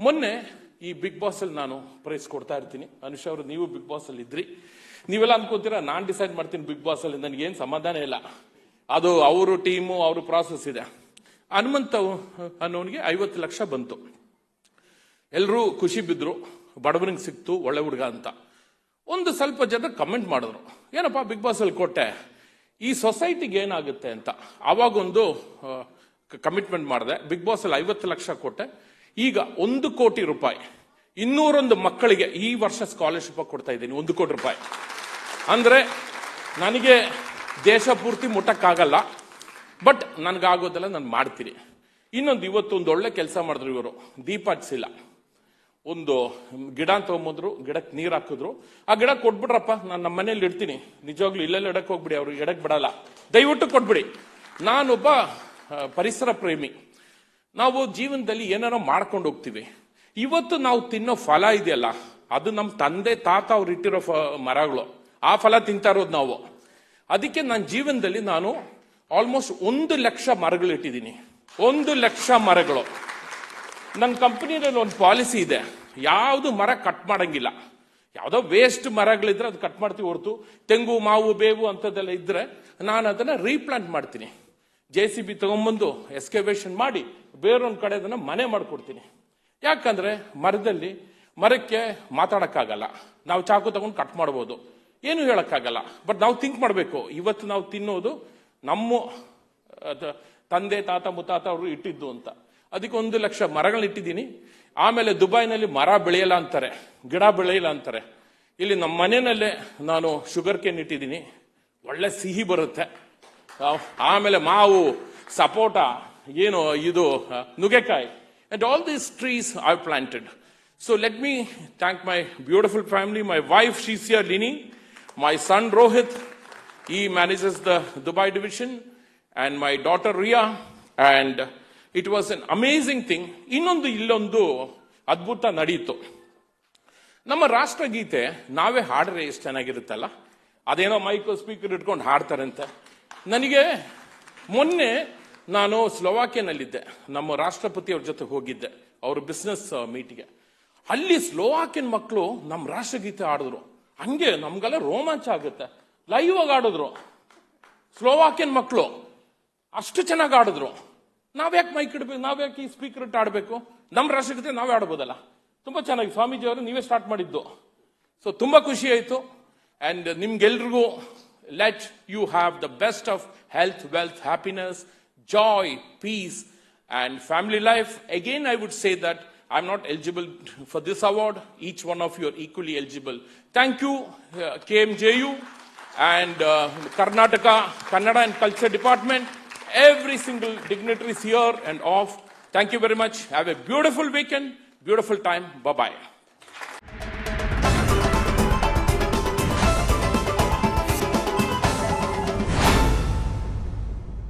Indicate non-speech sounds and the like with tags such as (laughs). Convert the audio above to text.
ಮೊನ್ನೆ ಈ big boss ಅಲ್ಲಿ ನಾನು ಪ್ರೈಸ್ ಕೊಡ್ತಾ ಇರ್ತೀನಿ. ಅನುಷ್ ಅವರು, ನೀವು ಬಿಗ್ ಬಾಸ್ ಅಲ್ಲಿ ಇದ್ರಿ. ನೀವೆಲ್ಲ ಅನ್ಕೋತೀರಾ, ನಾನು ಡಿಸೈಡ್ ಮಾಡ್ತೀನಿ ಬಿಗ್ ಬಾಸ್ ಅಲ್ಲಿ. ನನಗೇನು ಸಮಾಧಾನ ಇಲ್ಲ. ಅದು ಅವರು ಟೀಮು ಅವರು ಪ್ರಾಸೆಸ್ ಇದೆ. ಹನುಮಂತ ಅನ್ನೋನಿಗೆ ಐವತ್ತು ಲಕ್ಷ ಬಂತು. ಎಲ್ಲರೂ ಖುಷಿ ಬಿದ್ರು. ಬಡವನಿಗೆ ಸಿಕ್ತು, ಒಳ್ಳೆ ಹುಡುಗ ಅಂತ. ಒಂದು ಸ್ವಲ್ಪ ಜನ ಕಮೆಂಟ್ ಮಾಡಿದ್ರು. ಏನಪ್ಪ ಬಿಗ್ ಬಾಸ್ ಅಲ್ಲಿ ಕೊಟ್ಟೆ. ಈ ಸೊಸೈಟಿಗೆ ಏನಾಗುತ್ತೆ ಅಂತ. ಅವಾಗೊಂದು ಕಮಿಟ್ಮೆಂಟ್ ಮಾಡಿದೆ. ಬಿಗ್ ಬಾಸ್ ಅಲ್ಲಿ ಐವತ್ತು ಲಕ್ಷ ಕೊಟ್ಟೆ. ಈಗ ಒಂದು ಕೋಟಿ ರೂಪಾಯಿ. ಇನ್ನೂರೊಂದು ಮಕ್ಕಳಿಗೆ ಈ ವರ್ಷ ಸ್ಕಾಲರ್ಶಿಪ್ ಕೊಡ್ತಾ ಇದ್ದೀನಿ, ಒಂದು ಕೋಟಿ ರೂಪಾಯಿ. ಅಂದ್ರೆ ನನಗೆ ದೇಶ ಪೂರ್ತಿ ಮುಟ್ಟಕ್ಕಾಗಲ್ಲ, ಬಟ್ ನನಗಾಗೋದೆಲ್ಲ ನಾನು ಮಾಡ್ತೀನಿ. ಇನ್ನೊಂದು ಇವತ್ತು ಒಂದು ಒಳ್ಳೆ ಕೆಲಸ ಮಾಡಿದ್ರು ಇವರು, ದೀಪ ಹಚ್ಚಿಲ್ಲ. ಒಂದು ಗಿಡ ತಗೊಂಬಂದ್ರು, ಗಿಡಕ್ಕೆ ನೀರು ಹಾಕಿದ್ರು. ಆ ಗಿಡ ಕೊಟ್ಬಿಡ್ರಪ್ಪ ನಾನು ನಮ್ಮ ಮನೇಲಿ ಇಡ್ತೀನಿ. ನಿಜವಾಗ್ಲೂ ಇಲ್ಲೆಲ್ಲ ಇಡಕ್ಕೆ ಹೋಗ್ಬಿಡಿ, ಅವ್ರು ಎಡಕ್ಕೆ ಬಿಡಲ್ಲ. ದಯವಿಟ್ಟು ಕೊಟ್ಬಿಡಿ. ನಾನೊಬ್ಬ ಪರಿಸರ ಪ್ರೇಮಿ. ನಾವು ಜೀವನದಲ್ಲಿ ಏನಾರೋ ಮಾಡ್ಕೊಂಡು ಹೋಗ್ತೀವಿ. ಇವತ್ತು ನಾವು ತಿನ್ನೋ ಫಲ ಇದೆಯಲ್ಲ, ಅದು ನಮ್ಮ ತಂದೆ, ತಾತ ಅವ್ರು ಇಟ್ಟಿರೋ ಫ, ಮರಗಳು. ಆ ಫಲ ತಿಂತಾ ಇರೋದು ನಾವು. ಅದಕ್ಕೆ ನನ್ನ ಜೀವನದಲ್ಲಿ ನಾನು ಆಲ್ಮೋಸ್ಟ್ ಒಂದು ಲಕ್ಷ ಮರಗಳು ಇಟ್ಟಿದ್ದೀನಿ. ಒಂದು ಲಕ್ಷ ಮರಗಳು. ನನ್ನ ಕಂಪನಿನಲ್ಲಿ ಒಂದು ಪಾಲಿಸಿ ಇದೆ. ಯಾವುದು ಮರ ಕಟ್ ಮಾಡಂಗಿಲ್ಲ. ಯಾವುದೋ ವೇಸ್ಟ್ ಮರಗಳಿದ್ರೆ ಅದು ಕಟ್ ಮಾಡ್ತೀವಿ ಹೊರತು. ತೆಂಗು, ಮಾವು, ಬೇವು ಅಂಥದ್ದೆಲ್ಲ ಇದ್ರೆ ನಾನು ಅದನ್ನ ರೀಪ್ಲಾಂಟ್ ಮಾಡ್ತೀನಿ. ಜೆ ಸಿ ಬಿ ತಗೊಂಬಂದು ಎಸ್ಕವೇಷನ್ ಮಾಡಿ ಬೇರೊಂದು ಕಡೆ ಅದನ್ನು ಮನೆ ಮಾಡಿಕೊಡ್ತೀನಿ. ಯಾಕಂದ್ರೆ ಮರದಲ್ಲಿ ಮರಕ್ಕೆ ಮಾತಾಡೋಕ್ಕಾಗಲ್ಲ. ನಾವು ಚಾಕು ತಗೊಂಡು ಕಟ್ ಮಾಡ್ಬೋದು. ಏನು ಹೇಳೋಕ್ಕಾಗಲ್ಲ. ಬಟ್ ನಾವು ಥಿಂಕ್ ಮಾಡಬೇಕು. ಇವತ್ತು ನಾವು ತಿನ್ನೋದು ನಮ್ಮ ತಂದೆ, ತಾತ, ಮುತ್ತಾತ ಅವರು ಇಟ್ಟಿದ್ದು ಅಂತ. ಅದಕ್ಕೆ ಒಂದು ಲಕ್ಷ ಮರಗಳನ್ನ ಇಟ್ಟಿದ್ದೀನಿ. ಆಮೇಲೆ ದುಬೈನಲ್ಲಿ ಮರ ಬೆಳೆಯಲ್ಲ ಅಂತಾರೆ. ಗಿಡ ಬೆಳೆಯಲ್ಲ ಅಂತಾರೆ. ಇಲ್ಲಿ ನಮ್ಮ ಮನೆಯಲ್ಲೇ ನಾನು ಶುಗರ್ ಕೇನ್ ಇಟ್ಟಿದ್ದೀನಿ. ಒಳ್ಳೆ ಸಿಹಿ ಬರುತ್ತೆ. ಆಮೇಲೆ ಮಾವು ಸಪೋಟ ಏನು ಇದು ನುಗ್ಗೆಕಾಯಿ. And all these trees I planted so let me thank my beautiful family my wife ಶೀಸಿಯರ್ ಲಿನಿ my son Rohit he manages the Dubai division, and my daughter Riya And it was an amazing thing. ಇನ್ನೊಂದು ಇಲ್ಲೊಂದು ಅದ್ಭುತ ನಡೆಯಿತು ನಮ್ಮ ರಾಷ್ಟ್ರಗೀತೆ ನಾವೇ ಹಾಡ್ರೆ ಎಷ್ಟು ಚೆನ್ನಾಗಿರುತ್ತಲ್ಲ? ಅದೇನೋ mic speaker ಇಟ್ಕೊಂಡು ಹಾಡ್ತಾರಂತೆ. ನನಗೆ ಮೊನ್ನೆ ನಾನು ಸ್ಲೋವಾಕಿಯನಲ್ಲಿದ್ದೆ ನಮ್ಮ ರಾಷ್ಟ್ರಪತಿಯವ್ರ ಜೊತೆ ಹೋಗಿದ್ದೆ, ಅವ್ರ ಬಿಸ್ನೆಸ್ ಮೀಟಿಗೆ ಅಲ್ಲಿ ಸ್ಲೋವಾಕಿಯನ್ ಮಕ್ಕಳು ನಮ್ಮ ರಾಷ್ಟ್ರಗೀತೆ ಆಡಿದ್ರು ಹಂಗೆ ನಮ್ಗೆಲ್ಲ ರೋಮಾಂಚ ಆಗುತ್ತೆ. ಲೈವ್ ಆಗಿ ಆಡಿದ್ರು ಸ್ಲೋವಾಕಿಯನ್ ಮಕ್ಕಳು ಅಷ್ಟು ಚೆನ್ನಾಗಿ ಆಡಿದ್ರು ನಾವ್ಯಾಕೆ ಮೈಕ್ ಇಡ್ಬೇಕು? ನಾವ್ಯಾಕೆ ಈ ಸ್ಪೀಕರ್ ಇಟ್ಟು ಆಡಬೇಕು ನಮ್ಮ ರಾಷ್ಟ್ರಗೀತೆ ನಾವೇ ಆಡ್ಬೋದಲ್ಲ ತುಂಬಾ ಚೆನ್ನಾಗಿ ಸ್ವಾಮೀಜಿ ಅವರು ನೀವೇ ಸ್ಟಾರ್ಟ್ ಮಾಡಿದ್ದು. ಸೊ ತುಂಬಾ ಖುಷಿ ಆಯ್ತು. ಅಂಡ್ ನಿಮ್ಗೆಲ್ರಿಗೂ Let you have the best of health, wealth, happiness, joy, peace, and family life. Again, I would say that I'm not eligible (laughs) for this award. Each one of you are equally eligible. Thank you, uh, KMJU and uh, Karnataka, Kannada and Culture Department. Every single dignitary is here and off. Thank you very much. Have a beautiful weekend, beautiful time. Bye-bye.